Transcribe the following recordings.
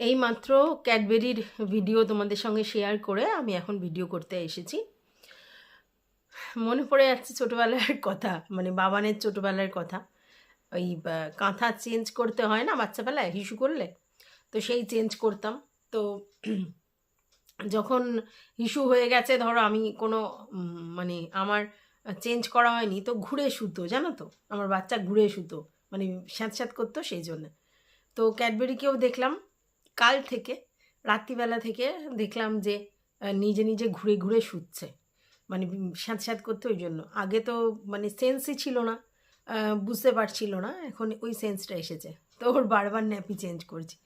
এই মাত্র ক্যাডবেরির ভিডিও তোমাদের সঙ্গে শেয়ার করে আমি এখন ভিডিও করতে এসেছি। মনে পড়ে যাচ্ছে ছোটোবেলার কথা মানে বাবানের ছোটোবেলার কথা। ওই কাঁথা চেঞ্জ করতে হয় না বাচ্চাবেলায়, হিসু করলে? তো সেই চেঞ্জ করতাম। তো যখন হিসু হয়ে গেছে, ধরো আমি কোনো মানে আমার চেঞ্জ করা হয়নি, তো ঘুরে শুতো জানো তো? আমার বাচ্চা ঘুরে শুতো মানে স্যাঁত স্যাঁত করতো সেই জন্যে। তো ক্যাডবেরিকেও দেখলাম কাল থেকে, রাত্রিবেলা থেকে দেখলাম যে নিজে নিজে ঘুরে ঘুরে শুচ্ছে। মানে স্যাঁত স্যাঁত করতে ওই জন্য। আগে তো মানে সেন্সই ছিল না বুঝতে পারছিল না, এখন ওই সেন্সটা এসেছে। তো ওর বারবার ন্যাপি চেঞ্জ করছি।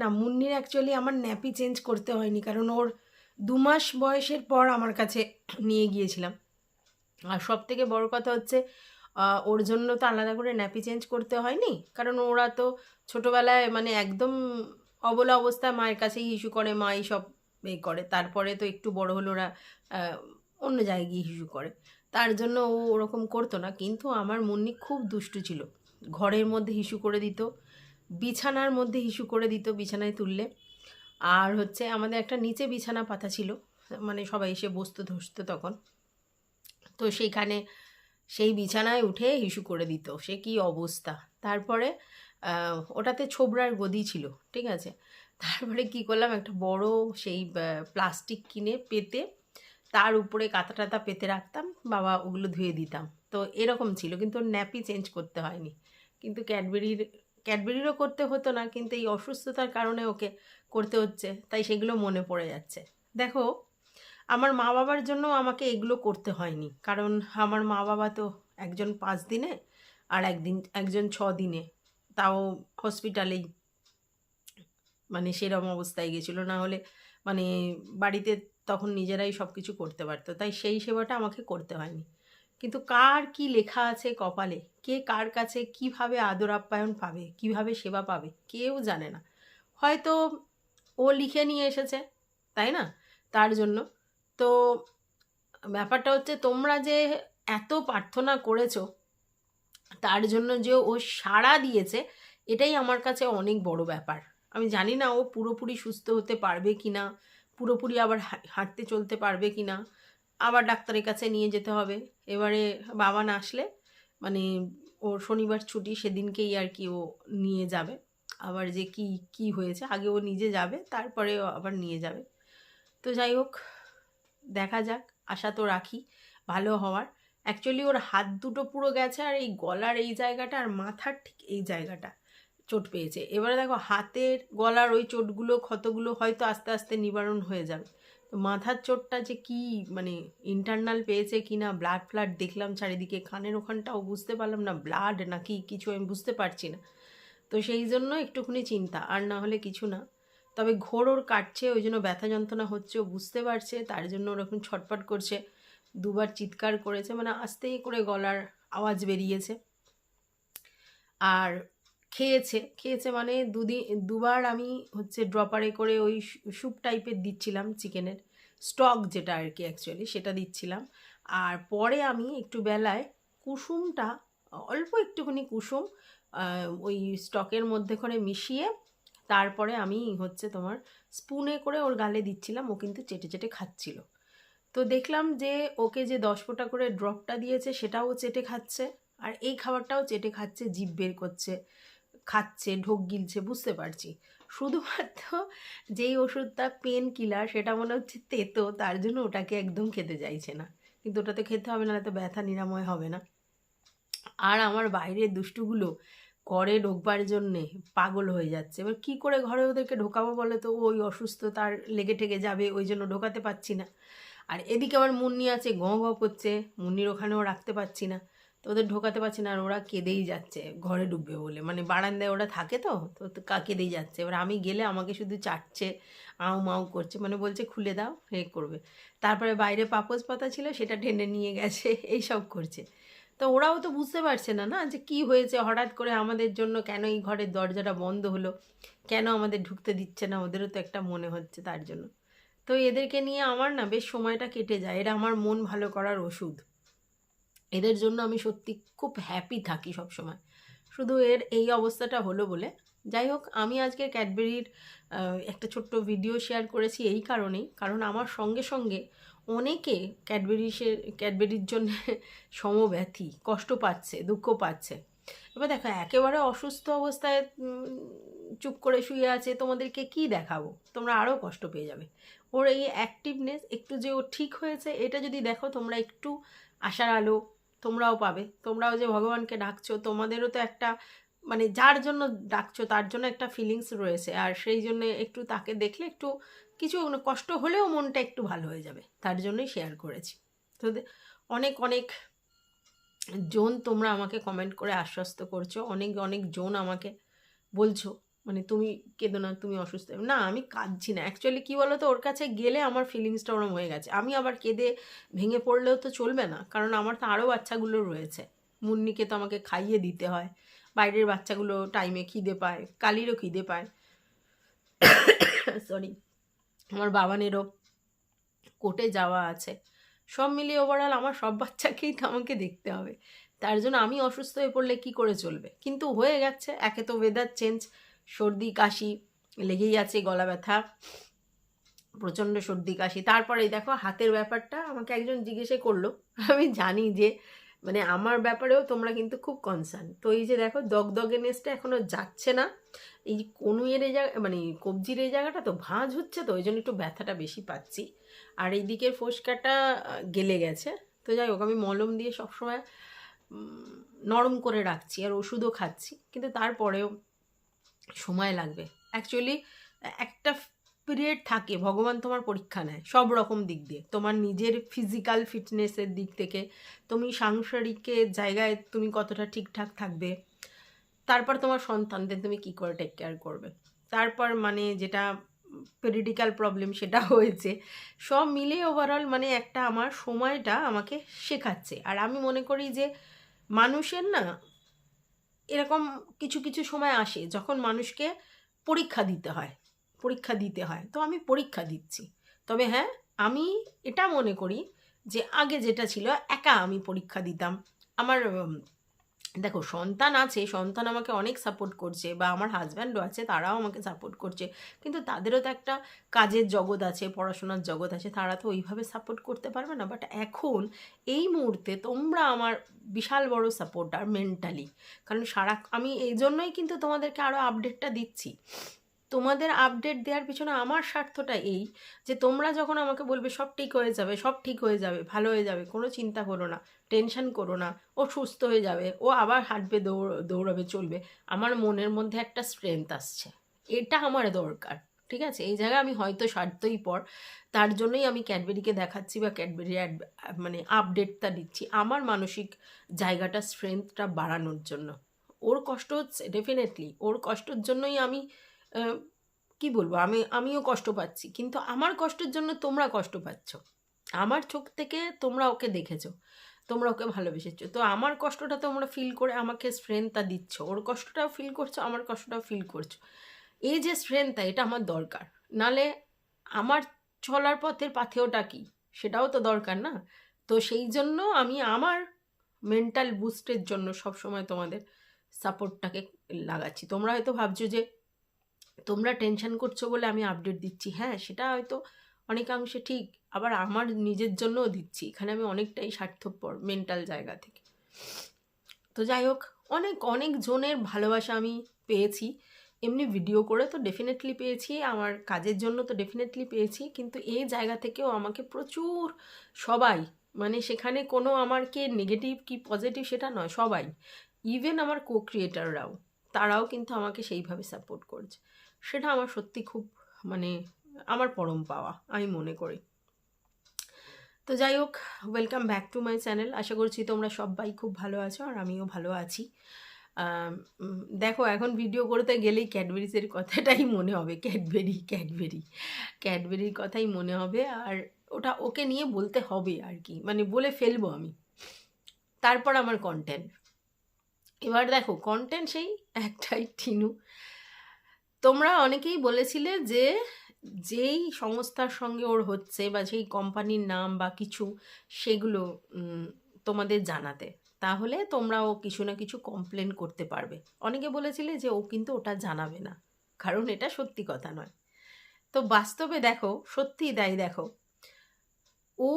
না, মুন্নির অ্যাকচুয়ালি আমার ন্যাপি চেঞ্জ করতে হয়নি, কারণ ওর দু মাস বয়সের পর আমার কাছে নিয়ে গিয়েছিলাম। আর সব থেকে বড় কথা হচ্ছে ওর জন্য তো আলাদা করে ন্যাপি চেঞ্জ করতে হয়নি, কারণ ওরা তো ছোটোবেলায় মানে একদম অবলা অবস্থায় মায়ের কাছেই হিসু করে, মাই সব এ করে। তারপরে তো একটু বড় হলো ওরা অন্য জায়গায় গিয়ে হিসু করে। তার জন্য ও ওরকম করতো না, কিন্তু আমার মুন্নি খুব দুষ্টু ছিল। ঘরের মধ্যে হিসু করে দিত, বিছানার মধ্যে হিসু করে দিত বিছানায় তুললে। আর হচ্ছে আমাদের একটা নিচে বিছানা পাতা ছিল মানে সবাই এসে বসতো, ধসতো তখন। তো সেইখানে সেই বিছানায় উঠে হিসু করে দিত। সে কি অবস্থা? তারপরে ওটাতে ছোবড়ার গদি ছিল, ঠিক আছে? তারপরে কি করলাম, একটা বড় সেই প্লাস্টিক কিনে পেতে, তার উপরে কাঁথা টাতা পেতে রাখতাম, বাবা ওগুলো ধুয়ে দিতাম। তো এরকম ছিল, কিন্তু ওর ন্যাপি চেঞ্জ করতে হয়নি। কিন্তু ক্যাডবেরির, ক্যাডবেরিরও করতে হতো না, কিন্তু এই অসুস্থতার কারণে ওকে করতে হচ্ছে, তাই সেগুলো মনে পড়ে যাচ্ছে। দেখো, আমার মা বাবার জন্য আমাকে এগুলো করতে হয়নি, কারণ আমার মা বাবা তো একজন পাঁচ দিনে আর একদিন, একজন ছ দিনে। তাও হসপিটালেই মানে সেরকম অবস্থায় গেছিল। না হলে মানে বাড়িতে তখন নিজেরাই সব কিছু করতে পারতো। তাই সেই সেবাটা আমাকে করতে হয়নি। কিন্তু কার কি লেখা আছে কপালে? কে কার কাছে কীভাবে আদর আপ্যায়ন পাবে? কীভাবে সেবা পাবে? কেউ জানে না। হয়তো ও লিখে নিয়ে এসেছে, তাই না? তার জন্য। তো ব্যাপারটা হচ্ছে তোমরা যে এত প্রার্থনা করেছ তার জন্য যে ও সাড়া দিয়েছে, এটাই আমার কাছে অনেক বড় ব্যাপার। আমি জানি না ও পুরোপুরি সুস্থ হতে পারবে কি না, পুরোপুরি আবার হাঁটতে চলতে পারবে কি না, আবার ডাক্তারের কাছে নিয়ে যেতে হবে। এবারে বাবা না আসলে মানে ওর শনিবার ছুটি, সেদিনকেই আর কি ও নিয়ে যাবে। আবার যে কি কি হয়েছে, আগে ও নিজে যাবে, তারপরে আবার নিয়ে যাবে। তো যাই হোক, দেখা যাক, আশা তো রাখি, ভালো হওয়ার। অ্যাকচুয়ালি ওর হাত দুটো পুরো গেছে আর এই গলার এই জায়গাটা আর মাথার ঠিক এই জায়গাটা চোট পেয়েছে। এবারে দেখো, হাতের গলার ওই চোটগুলো, ক্ষতগুলো হয়তো আস্তে আস্তে নিবারণ হয়ে যাবে। মাথার চোটটা যে কি মানে ইন্টারনাল পেয়েছে কি না ব্লাড ফ্লাড দেখলাম চারিদিকে, কানের ওখানটাও বুঝতে পারলাম না ব্লাড নাকি কিছু আমি বুঝতে পারছি না। তো সেই জন্য একটুখানি চিন্তা, আর না হলে কিছু না। তবে ঘোর ওর কাটছে, ওই জন্য ব্যথা যন্ত্রণা হচ্ছে, ও বুঝতে পারছে, তার জন্য ওরকম ছটপট করছে। দুবার চিৎকার করেছে মানে আস্তেই করে গলার আওয়াজ বেরিয়েছে। আর খেয়েছে খেয়েছে মানে দুদিন দুবার আমি হচ্ছে ড্রপারে করে ওই স্যুপ টাইপের দিচ্ছিলাম চিকেনের স্টক যেটা আর কি অ্যাকচুয়ালি সেটা দিচ্ছিলাম। আর পরে আমি একটু বেলায় কুসুমটা, অল্প একটুখানি কুসুম ওই স্টকের মধ্যে করে মিশিয়ে তারপরে আমি হচ্ছে তোমার স্পুনে করে ওর গালে দিচ্ছিলাম, ও কিন্তু চেটে চেটে খাচ্ছিল। তো দেখলাম যে ওকে যে দশ ফোঁটা করে ড্রপটা দিয়েছে, সেটাও চেটে খাচ্ছে। আর এই খাবারটাও চেটে খাচ্ছে, জিভ বের করছে, খাচ্ছে, ঢোক গিলছে, বুঝতে পারছি। শুধুমাত্র যেই ওষুধটা পেন কিলার সেটা মনে হচ্ছে তেতো, তার জন্য ওটাকে একদম খেতে চাইছে না। কিন্তু ওটা তো খেতে হবে না তো ব্যথা নিরাময় হবে না। আর আমার বাইরের দুষ্টুগুলো ঘরে ঢোকবার জন্যে পাগল হয়ে যাচ্ছে। এবার কি করে ঘরে ওদেরকে ঢোকাবো বলে তো? ওই অসুস্থ তার লেগে ঠেকে যাবে, ওই জন্য ঢোকাতে পারছি না। আর এদিকে আমার মুন্নি আছে গঁ গঁ করছে, মুন্নির ওখানেও রাখতে পারছি না। তো ওদের ঢোকাতে পারছি না আর ওরা কেঁদেই যাচ্ছে, ঘরে ডুববে বলে। মানে বারান্দায় ওরা থাকে তো তো কেঁদেই যাচ্ছে। এবার আমি গেলে আমাকে শুধু চাটছে, আউ মাউ করছে। মানে বলছে, খুলে দাও হে করবে। তারপরে বাইরে পাপোজ পাতা ছিল, সেটা টেনে নিয়ে গেছে, এই সব করছে। তো ওরাও তো বুঝতে পারছে না না? যে কি হয়েছে? হঠাৎ করে আমাদের জন্য কেন এই ঘরের দরজাটা বন্ধ হলো? কেন আমাদের ঢুকতে দিচ্ছে না? ওদেরও তো একটা মনে হচ্ছে তার জন্য। তো এদেরকে নিয়ে আমার না বেশ সময়টা কেটে যায়। এরা আমার মন ভালো করার ওষুধ। এদের জন্য আমি সত্যি খুব হ্যাপি থাকি সব সময় শুধু এর এই অবস্থাটা হলো বলে। যাই হোক, আমি আজকে ক্যাডবেরির একটা ছোট্ট ভিডিও শেয়ার করেছি এই কারণেই। কারণ আমার সঙ্গে সঙ্গে অনেকে ক্যাডবেরিসের ক্যাডবেরির জন্য সমব্যথী, কষ্ট পাচ্ছে, দুঃখ পাচ্ছে। এবার দেখো, একেবারে অসুস্থ অবস্থায় চুপ করে শুয়ে আছে, তোমাদেরকে কি দেখাবো? তোমরা আরও কষ্ট পেয়ে যাবে। ওর এই অ্যাক্টিভনেস একটু যে ও ঠিক হয়েছে, এটা যদি দেখো, তোমরা একটু আশার আলো তোমরাও পাবে। তোমরাও যে ভগবানকে ডাকছো, তোমাদেরও তো একটা মানে যার জন্য ডাকছো, তার জন্য একটা ফিলিংস রয়েছে। আর সেই জন্য একটু তাকে দেখলে একটু কিছু কষ্ট হলেও মনটা একটু ভালো হয়ে যাবে। তার জন্যই শেয়ার করেছি। তো অনেক অনেক জন তোমরা আমাকে কমেন্ট করে আশ্বস্ত করছ। অনেক অনেক জন আমাকে বলছো মানে তুমি কেঁদো না, তুমি অসুস্থ। না, আমি কাঁদছি না। অ্যাকচুয়ালি কী বলো তো ওর কাছে গেলে আমার ফিলিংসটা ওরম হয়ে গেছে। আমি আবার কেঁদে ভেঙে পড়লেও তো চলবে না, কারণ আমার তো আরও বাচ্চাগুলো রয়েছে। মুন্নিকে তো আমাকে খাইয়ে দিতে হয়। বাইরের বাচ্চাগুলো টাইমে খিদে পায়, কালিরও খিদে পায়। সরি আমার বাবানেরও কোর্টে যাওয়া আছে। সব মিলিয়ে ওভারঅল আমার সব বাচ্চাকেই তো আমাকে দেখতে হবে। তার জন্য আমি অসুস্থ হয়ে পড়লে কি করে চলবে? কিন্তু হয়ে গেছে, একে তো ওয়েদার চেঞ্জ সর্দি, কাশি, লেগেই আছে, গলা ব্যথা, প্রচণ্ড সর্দি, কাশি। তারপরে দেখো হাতের ব্যাপারটা আমাকে একজন জিজ্ঞেসে করল, আমি জানি যে মানে আমার ব্যাপারেও তোমরা কিন্তু খুব কনসার্ন তো এই যে দেখো দগদগেনেসটা এখনও যাচ্ছে না, এই কনুয়ের এই জায়গা মানে কবজির এই জায়গাটা তো ভাঁজ হচ্ছে তো, ওই জন্য একটু ব্যথাটা বেশি পাচ্ছি। আর এই দিকের ফোসকাটা গেলে গেছে। তো যাই হোক, আমি মলম দিয়ে সবসময় নরম করে রাখছি আর ওষুধও খাচ্ছি। কিন্তু তারপরেও সময় লাগবে। অ্যাকচুয়ালি একটা পিরিয়ড থাকে, ভগবান তোমার পরীক্ষা নেয়, সব রকম দিক দিয়ে। তোমার নিজের ফিজিক্যাল ফিটনেসের দিক থেকে, তুমি সাংসারিকের জায়গায় তুমি কতটা ঠিকঠাক থাকবে, তারপর তোমার সন্তানদের তুমি কি করে টেক কেয়ার করবে। তারপর মানে যেটা পেরিডিক্যাল প্রবলেম সেটা হয়েছে। সব মিলে ওভারঅল মানে একটা আমার সময়টা আমাকে শেখাচ্ছে। আর আমি মনে করি যে মানুষের না এরকম কিছু কিছু সময় আসে যখন মানুষকে পরীক্ষা দিতে হয়, পরীক্ষা দিতে হয়। তো আমি পরীক্ষা দিচ্ছি। তবে হ্যাঁ আমি এটা মনে করি যে আগে যেটা ছিল, একা আমি পরীক্ষা দিতাম। আমার দেখো, সন্তান আছে, সন্তান আমাকে অনেক সাপোর্ট করছে বা আমার হাজব্যান্ডও আছে, তারাও আমাকে সাপোর্ট করছে। কিন্তু তাদেরও তো একটা কাজের জগৎ আছে, পড়াশোনার জগৎ আছে, তারা তো ওইভাবে সাপোর্ট করতে পারবে না। বাট এখন এই মুহূর্তে তোমরা আমার বিশাল বড় সাপোর্টার মেন্টালি কারণ সারা, আমি এই জন্যই কিন্তু তোমাদেরকে আরও আপডেটটা দিচ্ছি। তোমাদের আপডেট দেওয়ার পিছনে আমার স্বার্থটা এই যে তোমরা যখন আমাকে বলবে সব ঠিক হয়ে যাবে, সব ঠিক হয়ে যাবে, ভালো হয়ে যাবে, কোনো চিন্তা করো না টেনশন করো না, ও সুস্থ হয়ে যাবে, ও আবার হাঁটবে, দৌড়, দৌড়াবে, চলবে, আমার মনের মধ্যে একটা স্ট্রেংথ আসছে। এটা আমার দরকার, ঠিক আছে? এই জায়গায় আমি হয়তো স্বার্থই পর, তার জন্যই আমি ক্যাডবেরিকে দেখাচ্ছি বা ক্যাডবেরি মানে আপডেটটা দিচ্ছি, আমার মানসিক জায়গাটা স্ট্রেংথটা বাড়ানোর জন্য। ওর কষ্ট হচ্ছে ডেফিনেটলি ওর কষ্টর জন্যই আমি কি বলব? আমি, আমিও কষ্ট পাচ্ছি। কিন্তু আমার কষ্টের জন্য তোমরা কষ্ট পাচ্ছ। আমার চোখ থেকে তোমরা ওকে দেখেছ। তোমরা ওকে ভালোবেসেছো। তো আমার কষ্টটা তোমরা ফিল করে আমাকে স্ট্রেংথটা দিচ্ছ। ওর কষ্টটাও ফিল করছ, আমার কষ্টটাও ফিল করছ। এই যে স্ট্রেংথটা এটা আমার দরকার। নালে আমার চলার পথের পাথেওটা কি? সেটাও তো দরকার না? তো সেই জন্য আমি আমার মেন্টাল বুস্টের জন্য সবসময় তোমাদের সাপোর্টটাকে লাগাচ্ছি। তোমরা হয়তো ভাবছ যে তোমরা টেনশন করছ বলে আমি আপডেট দিচ্ছি। হ্যাঁ সেটা হয়তো অনেকাংশে ঠিক, আবার আমার নিজের জন্যও দিচ্ছি। এখানে আমি অনেকটাই স্বার্থপর মেন্টাল জায়গা থেকে। তো যাই হোক, অনেক অনেক জনের ভালোবাসা আমি পেয়েছি। এমনি ভিডিও করে তো ডেফিনেটলি পেয়েছি, আমার কাজের জন্য তো ডেফিনেটলি পেয়েছি, কিন্তু এই জায়গা থেকেও আমাকে প্রচুর সবাই মানে সেখানে কোনো আমার কে নেগেটিভ কি পজিটিভ সেটা নয়, সবাই ইভেন আমার কো ক্রিয়েটাররাও তারাও কিন্তু আমাকে সেইভাবে সাপোর্ট করছে। সেটা আমার সত্যি খুব মানে আমার পরম পাওয়া, আমি মনে করি। তো যাই হোক welcome back to my channel আশা করছি তোমরা সবাই খুব ভালো আছো আর আমিও ভালো আছি। দেখো, এখন ভিডিও করতে গেলেই ক্যাডবেরিজের কথাটাই মনে হবে। ক্যাডবেরি ক্যাডবেরি ক্যাডবেরির কথাই মনে হবে আর ওটা ওকে নিয়ে বলতে হবে আর কি। মানে বলে ফেলব আমি। তারপর আমার কন্টেন্ট এবার দেখো কন্টেন্ট সেই একটাই টিনু। তোমরা অনেকেই বলেছিলে যে, যেই সংস্থার সঙ্গে ওর হচ্ছে বা যেই কোম্পানির নাম বা কিছু, সেগুলো তোমাদের জানাতে, তাহলে তোমরা ও কিছু না কিছু কমপ্লেন করতে পারবে। অনেকে বলেছিলে যে ও কিন্তু ওটা জানাবে না, কারণ এটা সত্যি কথা নয়। তো বাস্তবে দেখো সত্যি তাই দেখো, ও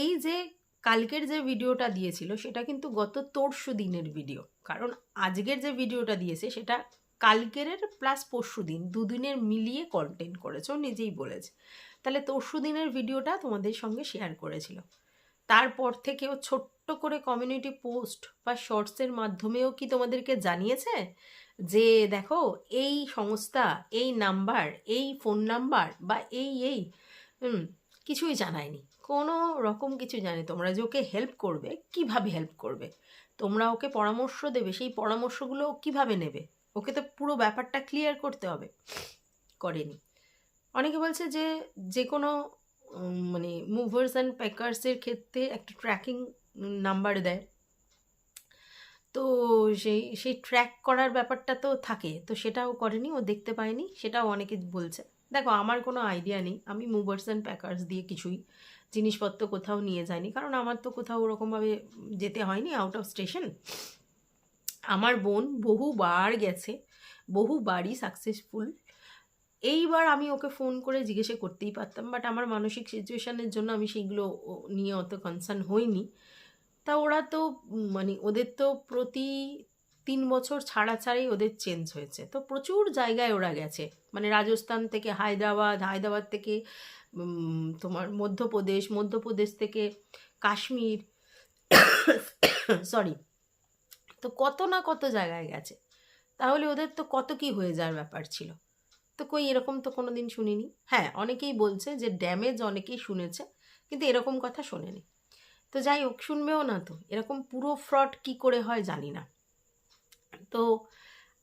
এই যে কালকের যে ভিডিওটা দিয়েছিল, সেটা কিন্তু গত তরশু দিনের ভিডিও, কারণ আজকের যে ভিডিওটা দিয়েছে, সেটা কালকের প্লাস পরশু দিন দুদিনের মিলিয়ে কন্টেন্ট করেছে, ও নিজেই বলেছে। তাহলে তরশু দিনের ভিডিওটা তোমাদের সঙ্গে শেয়ার করেছিল। তারপর থেকে ও ছোট্ট করে কমিউনিটি পোস্ট বা শর্টসের মাধ্যমেও কি তোমাদেরকে জানিয়েছে? যে দেখো, এই সংস্থা, এই নাম্বার এই ফোন নাম্বার বা এই এই কিছুই জানায়নি। কোনো রকম কিছু জানে, তোমরা যে ওকে হেল্প করবে, কীভাবে হেল্প করবে? তোমরা ওকে পরামর্শ দেবে, সেই পরামর্শগুলো কীভাবে নেবে? ওকে তো পুরো ব্যাপারটা ক্লিয়ার করতে হবে। করেনি। অনেকে বলছে যে যে কোনো মানে মুভার্স অ্যান্ড প্যাকার্সের ক্ষেত্রে একটা ট্র্যাকিং নাম্বার দেয়। তো সেই সেই ট্র্যাক করার ব্যাপারটা তো থাকে, তো সেটাও করেনি, ও দেখতে পায়নি, সেটাও অনেকে বলছে। দেখো, আমার কোনো আইডিয়া নেই, আমি মুভার্স অ্যান্ড প্যাকার্স দিয়ে কিছুই জিনিসপত্র কোথাও নিয়ে যাইনি, কারণ আমার তো কোথাও ওরকমভাবে যেতে হয়নি আউট অফ স্টেশন আমার বোন বহুবার গেছে, বহুবারই সাকসেসফুল এইবার আমি ওকে ফোন করে জিজ্ঞেসে করতেই পারতাম বাট আমার মানসিক সিচুয়েশানের জন্য আমি সেইগুলো নিয়ে অত কনসার্ন হইনি। তা ওরা তো মানে ওদের তো প্রতি তিন বছর ছাড়া ছাড়াই ওদের চেঞ্জ হয়েছে। তো প্রচুর জায়গায় ওরা গেছে। মানে রাজস্থান থেকে হায়দ্রাবাদ হায়দ্রাবাদ থেকে তোমার মধ্যপ্রদেশ মধ্যপ্রদেশ থেকে কাশ্মীর সরি তো কত না কত জায়গায় গেছে। তাহলে ওদের তো কত কি হয়ে যাওয়ার ব্যাপার ছিল। তো কই এরকম তো কোনো দিন শুনিনি। হ্যাঁ অনেকেই বলছে যে ড্যামেজ অনেকেই শুনেছে, কিন্তু এরকম কথা শোনেনি। তো যাই হোক, শুনবেও না তো, এরকম পুরো ফ্রড কি করে হয় জানি না। তো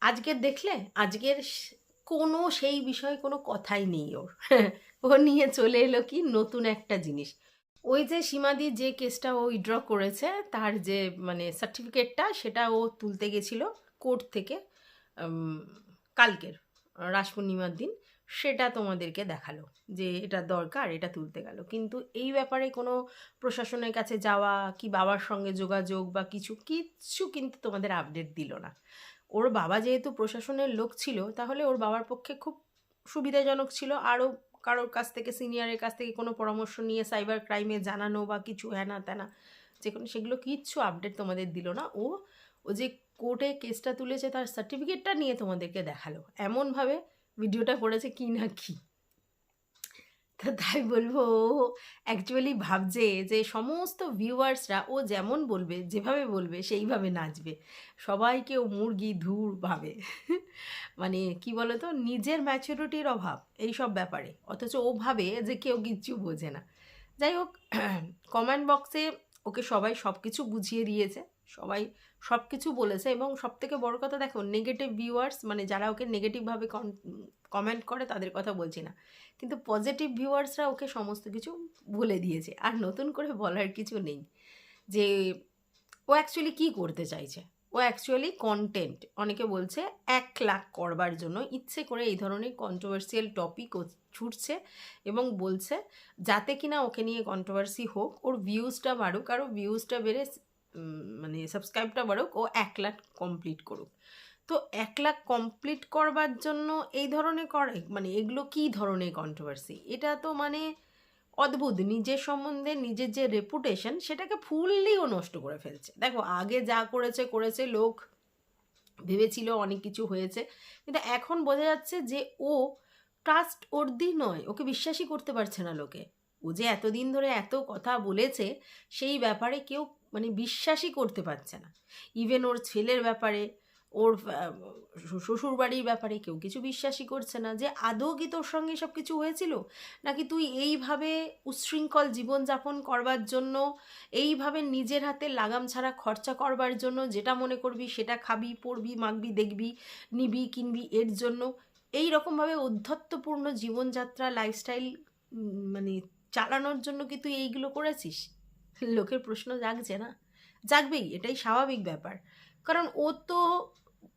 আজকের দেখলে, আজকের কোনো সেই বিষয়ে কোনো কথাই নেই ওর। ও নিয়ে চলে এলো কি নতুন একটা জিনিস। ওই যে সীমাদি যে কেসটা ও উইড্র করেছে, তার যে মানে সার্টিফিকেটটা সেটা ও তুলতে গেছিল কোর্ট থেকে কালকের, রাস পূর্ণিমার দিন। সেটা তোমাদেরকে দেখাল যে এটা দরকার, এটা তুলতে গেল। কিন্তু এই ব্যাপারে কোনো প্রশাসনের কাছে যাওয়া কি বাবার সঙ্গে যোগাযোগ বা কিছু কিচ্ছু কিন্তু তোমাদের আপডেট দিল না। ওর বাবা যেহেতু প্রশাসনের লোক ছিল, তাহলে ওর বাবার পক্ষে খুব সুবিধাজনক ছিল। আরও কারোর কাছ থেকে সিনিয়রের কাছ থেকে কোনো পরামর্শ নিয়ে সাইবার ক্রাইমে জানানো বা কিছু হ্যানা ত্যানা যে কোনো সেগুলো কিচ্ছু আপডেট তোমাদের দিল না। ও ও যে কোর্টে কেসটা তুলেছে, তার সার্টিফিকেটটা নিয়ে তোমাদেরকে দেখাল। এমনভাবে ভিডিওটা করেছে কি না কি। তো তাই বলব, ও অ্যাকচুয়ালি ভাবছে যে সমস্ত ভিউয়ার্সরা ও যেমন বলবে, যেভাবে বলবে সেইভাবে নাচবে। সবাইকে ও মুরগি ধুর ভাবে। মানে কি বলতো, নিজের ম্যাচুরিটির অভাব এই সব ব্যাপারে। অথচ ও ভাবে যে কেউ কিচ্ছু বোঝে না। যাই হোক কমেন্ট বক্সে ওকে সবাই সব কিছু বুঝিয়ে দিয়েছে। সবাই সব কিছু বলেছে এবং সব থেকে বড় কথা দেখো নেগেটিভ ভিউয়ার্স মানে যারা ওকে নেগেটিভভাবে কমেন্ট করে তাদের কথা বলছি না। কিন্তু পজিটিভ ভিউয়ার্সরা ওকে সমস্ত কিছু বলে দিয়েছে। আর নতুন করে বলার কিছু নেই যে ও অ্যাকচুয়ালি কী করতে চাইছে? ও অ্যাকচুয়ালি কন্টেন্ট অনেকে বলছে এক লাখ করবার জন্য ইচ্ছে করে এই ধরনের কন্ট্রোভার্সিয়াল টপিক ও ছুটছে এবং বলছে যাতে কিনা ওকে নিয়ে কন্ট্রোভার্সি হোক, ওর ভিউজটা বাড়ুক। আরও ভিউজটা বেড়ে মানে সাবস্ক্রাইবটা বাড়ুক, ও এক লাখ কমপ্লিট করুক। তো এক লাখ কমপ্লিট করবার জন্য এই ধরনের করে মানে এগুলো কী ধরনের কন্ট্রোভার্সি এটা তো মানে অদ্ভুত। নিজের সম্বন্ধে নিজের যে রেপুটেশন সেটাকে ফুললি ও নষ্ট করে ফেলছে। দেখো, আগে যা করেছে করেছে, লোক ভেবেছিল অনেক কিছু হয়েছে। কিন্তু এখন বোঝা যাচ্ছে যে ও ট্রাস্ট ওর্দি নয়। ওকে বিশ্বাসই করতে পারছে না লোকে। ও যে এতদিন ধরে এত কথা বলেছে, সেই ব্যাপারে কেউ মানে বিশ্বাসই করতে পারছে না। ইভেন ওর ছেলের ব্যাপারে, ওর শ্বশুর বাড়ির ব্যাপারে কেউ কিছু বিশ্বাসই করছে না যে আদৌ কি তোর সঙ্গে সব কিছু হয়েছিল? নাকি তুই এইভাবে উচ্ছৃঙ্খল জীবনযাপন করবার জন্য, এইভাবে নিজের হাতে লাগাম ছাড়া খরচা করবার জন্য যেটা মনে করবি সেটা খাবি, পড়বি, মাখবি, দেখবি, নিবি, কিনবি এর জন্য এই রকমভাবে উদ্ধত্তপূর্ণ জীবনযাত্রা লাইফস্টাইল মানে চালানোর জন্য কি তুই এইগুলো করেছিস? লোকের প্রশ্ন জাগছে না? জাগবেই, এটাই স্বাভাবিক ব্যাপার। কারণ ও তো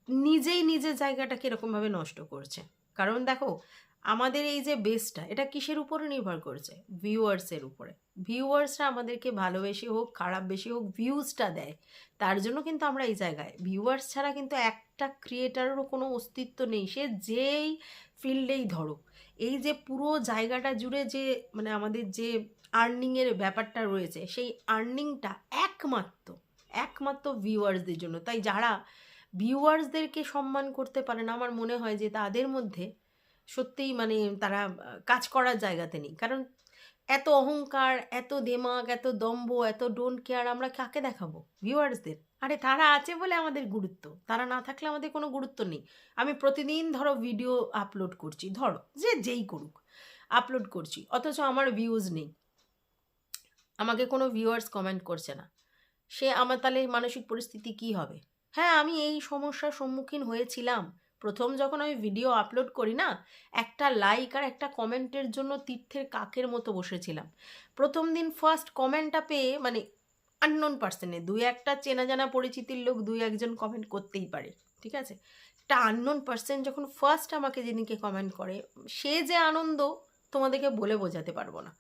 নিজেই নিজের জায়গাটাকে এরকমভাবে নষ্ট করছে। কারণ দেখো, আমাদের এই যে বেসটা এটা কিসের উপরে নির্ভর করছে? ভিউয়ার্সের উপরে। ভিউয়ার্সরা আমাদেরকে ভালোবেসে হোক খারাপ বেশি হোক ভিউজটা দেয়। তার জন্য কিন্তু আমরা এই জায়গায়। ভিউয়ার্স ছাড়া কিন্তু একটা ক্রিয়েটারেরও কোনো অস্তিত্ব নেই। সে যেই ফিল্ডেই ধরো এই যে পুরো জায়গাটা জুড়ে যে মানে আমাদের যে আর্নিংয়ের ব্যাপারটা রয়েছে, সেই আর্নিংটা একমাত্র একমাত্র ভিউয়ার্সদের জন্য। তাই যারা ভিউয়ার্সদেরকে সম্মান করতে পারে না, আমার মনে হয় যে তাদের মধ্যে সত্যিই মানে তারা কাজ করার জায়গাতে নেই। কারণ এত অহংকার, এত দেমাগ, এত দম্ভ, এত ডোন্ট কেয়ার আমরা কাকে দেখাবো? ভিউয়ার্সদের আরে তারা আছে বলে আমাদের গুরুত্ব। তারা না থাকলে আমাদের কোনো গুরুত্ব নেই। আমি প্রতিদিন ধরো ভিডিও আপলোড করছি। ধরো, যে যেই করুক আপলোড করছি। অথচ আমার ভিউজ নেই। আমাকে কোনো ভিউয়ার্স কমেন্ট করছে না। সে আমার তাহলে মানসিক পরিস্থিতি কি হবে? হ্যাঁ আমি এই সমস্যার সম্মুখীন হয়েছিলাম। প্রথম যখন আমি ভিডিও আপলোড করি না, একটা লাইক আর একটা কমেন্টের জন্য তীর্থের কাকের মতো বসেছিলাম। প্রথম দিন ফার্স্ট কমেন্টটা পেয়ে মানে আননোন পার্সনে দুই একটা চেনা জানা পরিচিতির লোক দুই একজন কমেন্ট করতেই পারে, ঠিক আছে? একটা আননোন পার্সন যখন ফার্স্ট আমাকে যেদিনকে কমেন্ট করে, সে যে আনন্দ তোমাদেরকে বলে বোঝাতে পারব না।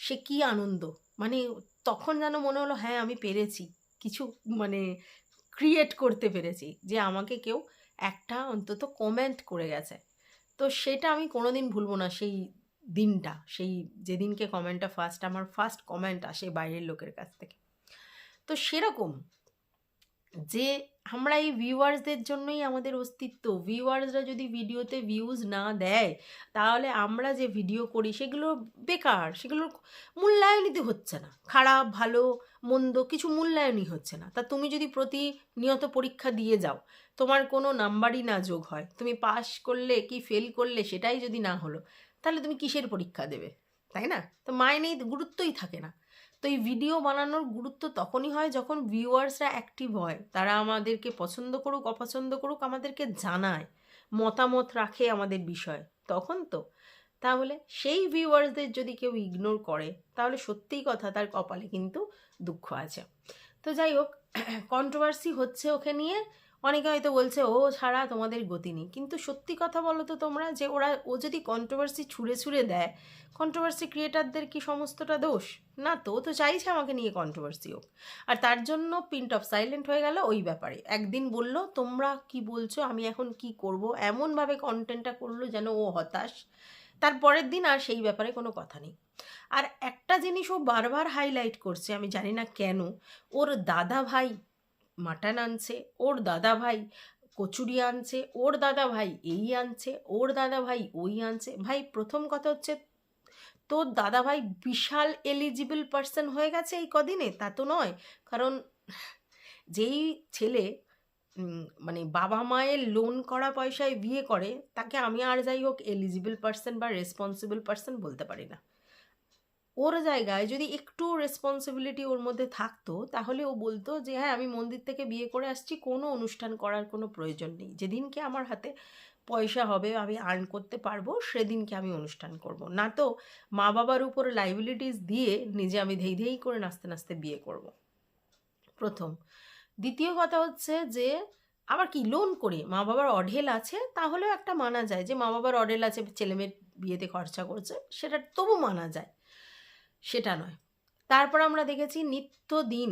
সে কি আনন্দ? মানে তখন যেন মনে হলো হ্যাঁ আমি পেরেছি। কিছু মানে ক্রিয়েট করতে পেরেছি যে আমাকে কেউ একটা অন্তত কমেন্ট করে গেছে। তো সেটা আমি কোনোদিন ভুলবো না সেই দিনটা, সেই যেদিনকে কমেন্টটা ফার্স্ট আমার ফার্স্ট কমেন্ট আসে বাইরের লোকের কাছ থেকে। তো সেরকম যে আমরা এই ভিউয়ার্সদের জন্যই আমাদের অস্তিত্ব। ভিউয়ার্সরা যদি ভিডিওতে ভিউজ না দেয়, তাহলে আমরা যে ভিডিও করি, সেগুলো বেকার, সেগুলোর মূল্যায়নই হচ্ছে না। খারাপ, ভালো, মন্দ কিছু মূল্যায়নই হচ্ছে না। তা তুমি যদি প্রতিনিয়ত পরীক্ষা দিয়ে যাও, তোমার কোনো নাম্বারই না যোগ হয়, তুমি পাস করলে কি ফেল করলে সেটাই যদি না হলো, তাহলে তুমি কিসের পরীক্ষা দেবে? তাই না? তো মায়নেই গুরুত্বই থাকে না। তো এই ভিডিও বানানোর গুরুত্ব তখনই হয় যখন ভিউয়ার্সরা অ্যাক্টিভ হয়। তারা আমাদেরকে পছন্দ করুক, অপছন্দ করুক, আমাদেরকে জানায়, মতামত রাখে আমাদের বিষয়। তখন তো। তাহলে সেই ভিউয়ার্সদের যদি কেউ ইগনোর করে, তাহলে সত্যিই কথা, তার কপালে কিন্তু দুঃখ আছে। তো যাই হোক কন্ট্রোভার্সি হচ্ছে ওকে নিয়ে। অনেকে হয়তো বলছে, ও ছাড়া তোমাদের গতি নেই। কিন্তু সত্যি কথা বলো তো তোমরা যে ওরা, ও যদি কন্ট্রোভার্সি ছুঁড়ে ছুঁড়ে দেয় কন্ট্রোভার্সি ক্রিয়েটারদের কি সমস্তটা দোষ? না তো তো চাইছে আমাকে নিয়ে কন্ট্রোভার্সি হোক। আর তার জন্য পিন্ট অফ সাইলেন্ট হয়ে গেল ওই ব্যাপারে। একদিন বলল, তোমরা কি বলছো? আমি এখন কি করব? এমনভাবে কন্টেন্টটা করল যেন ও হতাশ? তারপরের দিন আর সেই ব্যাপারে কোনো কথা নেই। আর একটা জিনিস ও বারবার হাইলাইট করছে, আমি জানি না কেন, ওর দাদা ভাই মাটন আনছে, ওর দাদা ভাই কচুরি আনছে, ওর দাদা ভাই এই আনছে, ওর দাদা ভাই ওই আনছে। ভাই, প্রথম কথা হচ্ছে তোর দাদা ভাই বিশাল এলিজিবল পার্সন হয়ে গেছে এই কদিনে? তা তো নয়। কারণ যেই ছেলে মানে বাবা মায়ের লোন করা পয়সায় বিয়ে করে, তাকে আমি আর যাই হোক এলিজিবল পার্সন বা রেসপন্সিবল পার্সন বলতে পারি না। ওর জায়গায় যদি একটু রেসপন্সিবিলিটি ওর মধ্যে থাকতো, তাহলে ও বলতো যে হ্যাঁ আমি মন্দির থেকে বিয়ে করে আসছি, কোনো অনুষ্ঠান করার কোনো প্রয়োজন নেই। যেদিনকে আমার হাতে পয়সা হবে, আমি আর্ন করতে পারব, সেদিনকে আমি অনুষ্ঠান করব। না তো মা বাবার উপর লাইবিলিটিস দিয়ে নিজে আমি ধেই ধেই করে নাচতে নাচতে বিয়ে করব। প্রথম। দ্বিতীয় কথা হচ্ছে যে, আবার কি লোন করে। মা বাবার অঢেল আছে, তাহলেও একটা মানা যায় যে মা বাবার অঢেল আছে, ছেলেমেয়ের বিয়েতে খরচা করছে, সেটা তবু মানা যায়। সেটা নয়। তারপর আমরা দেখেছি নিত্য দিন,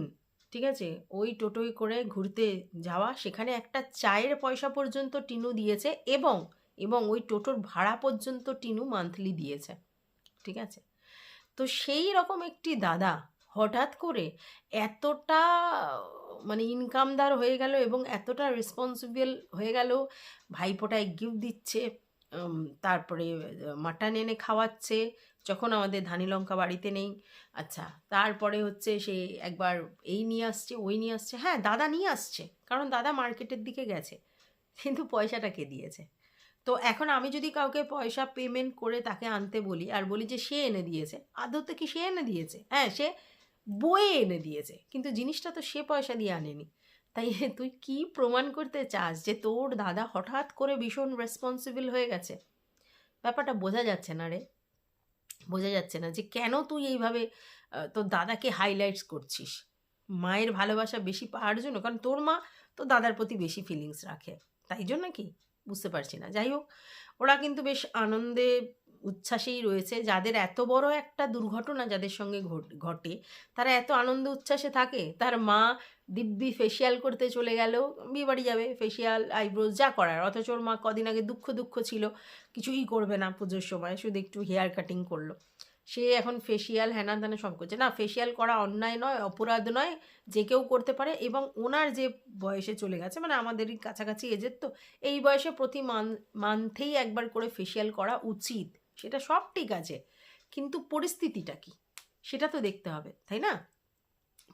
ঠিক আছে? ওই টোটোয় করে ঘুরতে যাওয়া, সেখানে একটা চায়ের পয়সা পর্যন্ত টিনু দিয়েছে এবং এবং ওই টোটোর ভাড়া পর্যন্ত টিনু মান্থলি দিয়েছে, ঠিক আছে? তো সেই রকম একটি দাদা হঠাৎ করে এতটা মানে ইনকামদার হয়ে গেল এবং এতটা রেসপন্সিবল হয়ে গেল ভাইফোঁটায় গিফট দিচ্ছে তারপরে মাটন এনে খাওয়াচ্ছে, যখন আমাদের ধানি লঙ্কা বাড়িতে নেই। আচ্ছা তারপরে হচ্ছে সে একবার এই নিয়ে আসছে, ওই নিয়ে আসছে। হ্যাঁ দাদা নিয়ে আসছে, কারণ দাদা মার্কেটের দিকে গেছে, কিন্তু পয়সাটা কে দিয়েছে? তো এখন আমি যদি কাউকে পয়সা পেমেন্ট করে তাকে আনতে বলি, আর বলি যে সে এনে দিয়েছে, আদতে কি সে এনে দিয়েছে? হ্যাঁ সে বয়ে এনে দিয়েছে, কিন্তু জিনিসটা তো সে পয়সা দিয়ে আনেনি। তাই তুই কি প্রমাণ করতে চাস যে তোর দাদা হঠাৎ করে ভীষণ রেসপন্সিবল হয়ে গেছে? ব্যাপারটা বোঝা যাচ্ছে না রে। বোঝা যাচ্ছে না যে কেন তুই এইভাবে তোর দাদাকে হাইলাইটস করছিস। মায়ের ভালোবাসা বেশি পাওয়ার জন্য, কারণ তোর মা তো দাদার প্রতি বেশি ফিলিংস রাখে। তাই জন্য কি? বুঝতে পারছি না। যাই হোক, ওরা কিন্তু বেশ আনন্দে উচ্ছ্বাসেই রয়েছে। যাদের এত বড় একটা দুর্ঘটনা যাদের সঙ্গে ঘট- তারা এত আনন্দ উচ্ছ্বাসে থাকে, তার মা দিব্যি ফেসিয়াল করতে চলে গেল, বিয়ে বাড়ি যাবে ফেসিয়াল আইব্রোজ যা করার। অথচ ওর মা কদিন আগে দুঃখ দুঃখ ছিল, কিছুই করবে না পুজোর সময়, শুধু একটু হেয়ার কাটিং করল। সে এখন ফেসিয়াল হ্যানা ত্যানা সব করছে। না ফেসিয়াল করা অন্যায় নয়, অপরাধ নয়, যে কেউ করতে পারে এবং ওনার যে বয়সে চলে গেছে মানে আমাদেরই কাছাকাছি এজের তো, এই বয়সে প্রতি মান মান্থেই একবার করে ফেসিয়াল করা উচিত। সেটা সব ঠিক আছে, কিন্তু পরিস্থিতিটা কি? সেটা তো দেখতে হবে, তাই না?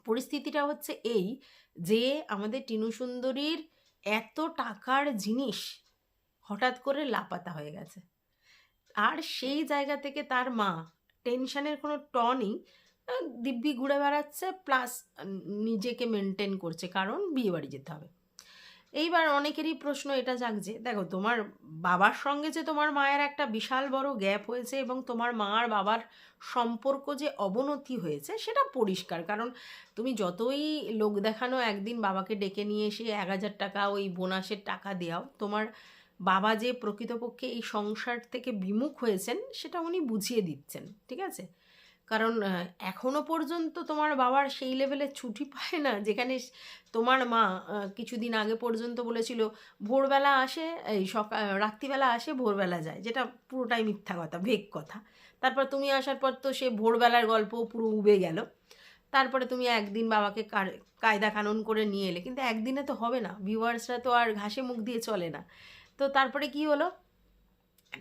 পরিস্থিতিটা হচ্ছে এই যে আমাদের টিনু সুন্দরীর এত টাকার জিনিস হঠাৎ করে লাপাতা হয়ে গেছে। আর সেই জায়গা থেকে তার মা, টেনশনের কোনো টনই দিব্যি ঘুরে বেড়াচ্ছে, প্লাস নিজেকে মেনটেন করছে, কারণ বিয়ে বাড়ি যেতে হবে। এইবার অনেকেরই প্রশ্ন এটা জাগছে দেখো তোমার বাবার সঙ্গে যে তোমার মায়ের একটা বিশাল বড় গ্যাপ হয়েছে এবং তোমার মা আর বাবার সম্পর্ক যে অবনতি হয়েছে সেটা পরিষ্কার। কারণ তুমি যতই লোক দেখানো, একদিন বাবাকে ডেকে নিয়ে এসে এক হাজার টাকা ওই বোনাসের টাকা দেওয়াও, তোমার বাবা যে প্রকৃতপক্ষে এই সংসার থেকে বিমুখ হয়েছেন সেটা উনি বুঝিয়ে দিচ্ছেন, ঠিক আছে? কারণ আহ, এখনও পর্যন্ত তোমার বাবার সেই লেভেলের ছুটি পায় না যেখানে তোমার মা কিছুদিন আগে পর্যন্ত বলেছিল ভোরবেলা আসে এই সকাল রাত্রিবেলা আসে ভোরবেলা যায়। যেটা পুরোটাই মিথ্যা কথা ভেক কথা। তারপর তুমি আসার পর তো সে ভোরবেলার গল্প পুরো উবে গেল। তারপরে তুমি একদিন বাবাকে কায়দা কানুন করে নিয়ে এলে। কিন্তু একদিনে তো হবে না ভিউয়ার্সরা তো আর ঘাসে মুখ দিয়ে চলে না। তো তারপরে কি হলো?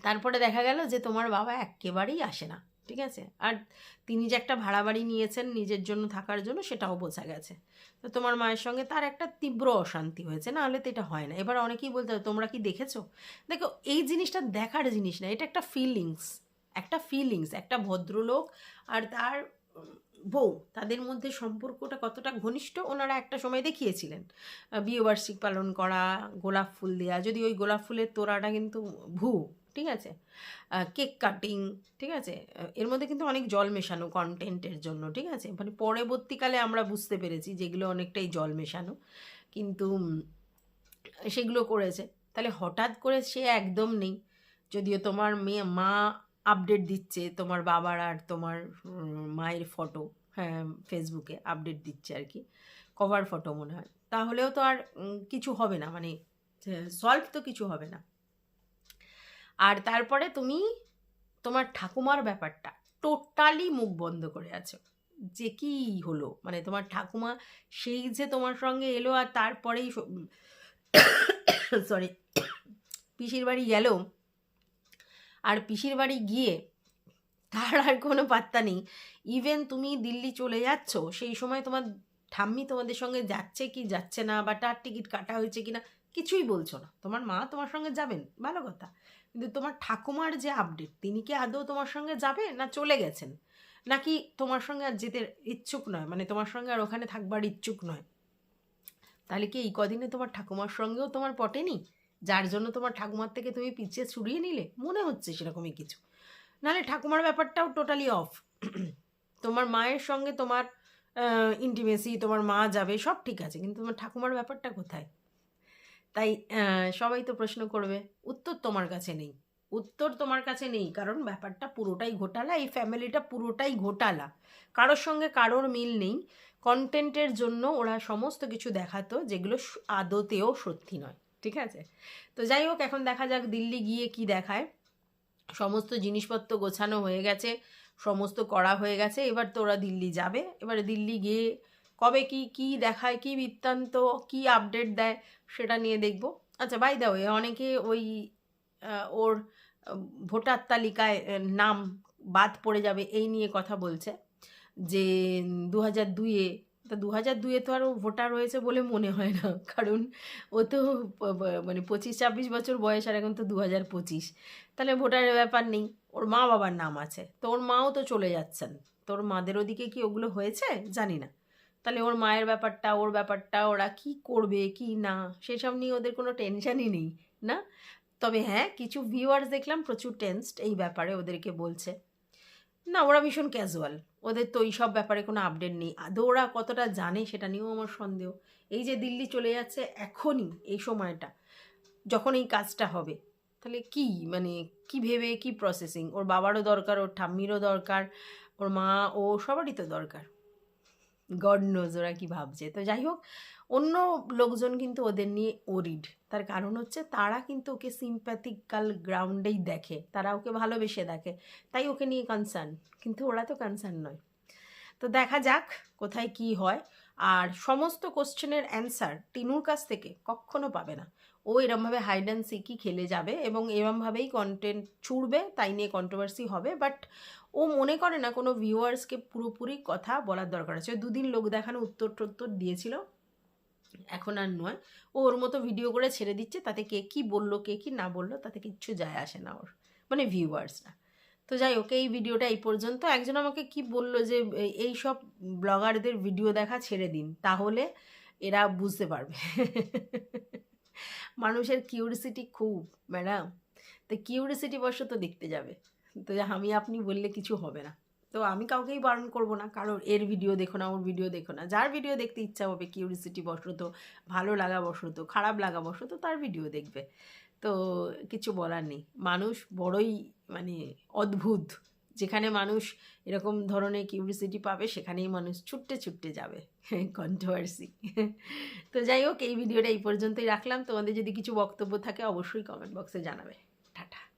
তারপরে দেখা গেল যে তোমার বাবা একেবারেই আসে না। ঠিক আছে? আর তিনি যে একটা ভাড়া বাড়ি নিয়েছেন নিজের জন্য থাকার জন্য সেটাও বোঝা গেছে। তো তোমার মায়ের সঙ্গে তার একটা তীব্র অশান্তি হয়েছে না হলে তো এটা হয় না। এবার অনেকেই বলতে হবে, তোমরা কি দেখেছ? দেখো এই জিনিসটা দেখার জিনিস না এটা একটা ফিলিংস একটা ফিলিংস একটা ভদ্রলোক আর তার বউ তাদের মধ্যে সম্পর্কটা কতটা ঘনিষ্ঠ ওনারা একটা সময় দেখিয়েছিলেন। বিয়েবার্ষিক পালন করা গোলাপ ফুল দেওয়া যদি ওই গোলাপ ফুলের তোড়াটা কিন্তু ভু ঠিক আছে? কেক কাটিং, ঠিক আছে? এর মধ্যে কিন্তু অনেক জল মেশানো কন্টেন্টের জন্য, ঠিক আছে? মানে পরবর্তীকালে আমরা বুঝতে পেরেছি যেগুলো অনেকটাই জল মেশানো। কিন্তু সেগুলো করেছে। তাহলে হঠাৎ করে সে একদম নেই। যদিও তোমার মেয়ে, মা আপডেট দিচ্ছে, তোমার বাবার আর তোমার মায়ের ফটো হ্যাঁ ফেসবুকে আপডেট দিচ্ছে আর কি কভার ফটো মনে হয়। তাহলেও তো আর কিছু হবে না। মানে সলভ তো কিছু হবে না। আর তারপরে তুমি তোমার ঠাকুমার ব্যাপারটা টোটালি মুখ বন্ধ করে আছো। যে কি হলো? মানে তোমার ঠাকুমা সেই যে তোমার সঙ্গে এলো আর তারপরেই সরি পিসির বাড়ি গেল আর পিসির বাড়ি গিয়ে তার আর কোনো পাত্তা নেই। ইভেন তুমি দিল্লি চলে যাচ্ছ, সেই সময় তোমার ঠাম্মি তোমাদের সঙ্গে যাচ্ছে কি যাচ্ছে না বা তার টিকিট কাটা হয়েছে কি না কিছুই বলছো না। তোমার মা তোমার সঙ্গে যাবেন? ভালো কথা। কিন্তু তোমার ঠাকুমার যে আপডেট তিনি কি আদৌ তোমার সঙ্গে যাবে না চলে গেছেন? নাকি তোমার সঙ্গে আর যেতে ইচ্ছুক নয়? মানে তোমার সঙ্গে আর ওখানে থাকবার ইচ্ছুক নয়? তাহলে কি এই কদিনে তোমার ঠাকুমার সঙ্গেও তোমার পটেনি যার জন্য তোমার ঠাকুমার থেকে তুমি পিছিয়ে ছুড়িয়ে নিলে? মনে হচ্ছে সেরকমই কিছু। নাহলে ঠাকুমার ব্যাপারটাও টোটালি অফ তোমার মায়ের সঙ্গে তোমার ইন্টিমেসি তোমার মা যাবে, সব ঠিক আছে। কিন্তু তোমার ঠাকুমার ব্যাপারটা কোথায়? তাই সবাই তো প্রশ্ন করবে, উত্তর তোমার কাছে নেই। উত্তর তোমার কাছে নেই, কারণ ব্যাপারটা পুরোটাই ঘোটালা, এই ফ্যামিলিটা পুরোটাই ঘোটালা। কারোর সঙ্গে কারোর মিল নেই। কন্টেন্টের জন্য ওরা সমস্ত কিছু দেখাতো, যেগুলো আদতেও সত্যি নয়, ঠিক আছে? তো যাই হোক, এখন দেখা যাক দিল্লি গিয়ে কি দেখায়। সমস্ত জিনিসপত্র গোছানো হয়ে গেছে, সমস্ত করা হয়ে গেছে, এবার তো ওরা দিল্লি যাবে। এবারে দিল্লি গিয়ে কবে কি কি দেখায়, কি বৃত্তান্ত, কি আপডেট দেয় সেটা নিয়ে দেখব। আচ্ছা বাই দাও অনেকে ওই ওর ভোটার তালিকায় নাম বাদ পড়ে যাবে এই নিয়ে কথা বলছে যে দু হাজার দুইয়ে, তা দু হাজার দুইয়ে তো আরও ভোটার রয়েছে বলে মনে হয় না। কারণ ও তো মানে পঁচিশ ছাব্বিশ বছর বয়স আর এখন তো দু হাজার পঁচিশ। তাহলে ভোটারের ব্যাপার নেই, ওর মা বাবার নাম আছে। তো ওর মাও তো চলে যাচ্ছেন। তোর মাদের ওদিকে কি ওগুলো হয়েছে? জানি না। তাহলে ওর মায়ের ব্যাপারটা, ওর ব্যাপারটা, ওরা কি করবে, কি না, সেসব নিয়ে ওদের কোনো টেনশনই নেই, না? তবে হ্যাঁ কিছু ভিউয়ার্স দেখলাম প্রচুর টেন্সড এই ব্যাপারে ওদেরকে বলছে। না, ওরা ভীষণ ক্যাজুয়াল ওদের তো এইসব ব্যাপারে কোনো আপডেট নেই। আদৌ ওরা কতটা জানে সেটা নিয়েও আমার সন্দেহ। এই যে দিল্লি চলে যাচ্ছে এখনই এই সময়টা, যখন এই কাজটা হবে, তাহলে কি মানে কি ভেবে, কি প্রসেসিং ওর বাবারও দরকার, ওর ঠাম্মিরও দরকার, ওর মা, ও সবারই তো দরকার। গড নোজ ওরা কি ভাবছে। তো যাই হোক, অন্য লোকজন কিন্তু ওদের নিয়ে ওরিড তার কারণ হচ্ছে তারা কিন্তু ওকে সিম্প্যাথিক্যাল গ্রাউন্ডেই দেখে। তারা ওকে ভালোবেসে দেখে। তাই ওকে নিয়ে কনসার্ন কিন্তু ওরা তো কনসার্ন নয়। তো দেখা যাক কোথায় কি হয়। আর সমস্ত কোশ্চেনের অ্যান্সার টিনুর কাছ থেকে কখনো পাবে না। ও এরমভাবে হাইড অ্যান্ড সিকই খেলে যাবে এবং এরমভাবেই কন্টেন্ট ছুড়বে, তাই নিয়ে কন্ট্রোভার্সি হবে। বাট ও মনে করে না কোনো ভিউয়ার্সকে পুরোপুরি কথা বলার দরকার আছে। দুদিন লোক দেখানো উত্তর টত্তর দিয়েছিল, এখন আর নয়। ও ওর মতো ভিডিও করে ছেড়ে দিচ্ছে, তাতে কে কী বলল, কে কী না বলল, তাতে কিচ্ছু যায় আসে না ওর। মানে ভিউয়ার্সরা তো যাই হোক, এই ভিডিওটা এই পর্যন্ত। একজন আমাকে কি বলল যে এই সব ব্লগারদের ভিডিও দেখা ছেড়ে দিন, তাহলে এরা বুঝতে পারবে। মানুষের কিউরিসিটি খুব ম্যাডাম তো কিউরিসিটি বশত দেখতে যাবে। তো আমি, আপনি বললে কিছু হবে না। তো আমি কাউকেই বারণ করব না। কারোর এর ভিডিও দেখো না, ওর ভিডিও দেখো না। যার ভিডিও দেখতে ইচ্ছা হবে কিউরিসিটি বশত, ভালো লাগা বশত, খারাপ লাগা বশত, তার ভিডিও দেখবে। তো কিছু বলার নেই। মানুষ বড়ই মানে অদ্ভুত। যেখানে মানুষ এরকম ধরনের কিউরিসিটি পাবে, সেখানেই মানুষ ছুটতে ছুটতে যাবে। কন্ট্রোভার্সি তো যাই হোক, এই ভিডিওটা এই পর্যন্তই রাখলাম। তোমাদের যদি কিছু বক্তব্য থাকে, অবশ্যই কমেন্ট বক্সে জানাবে। টাটা।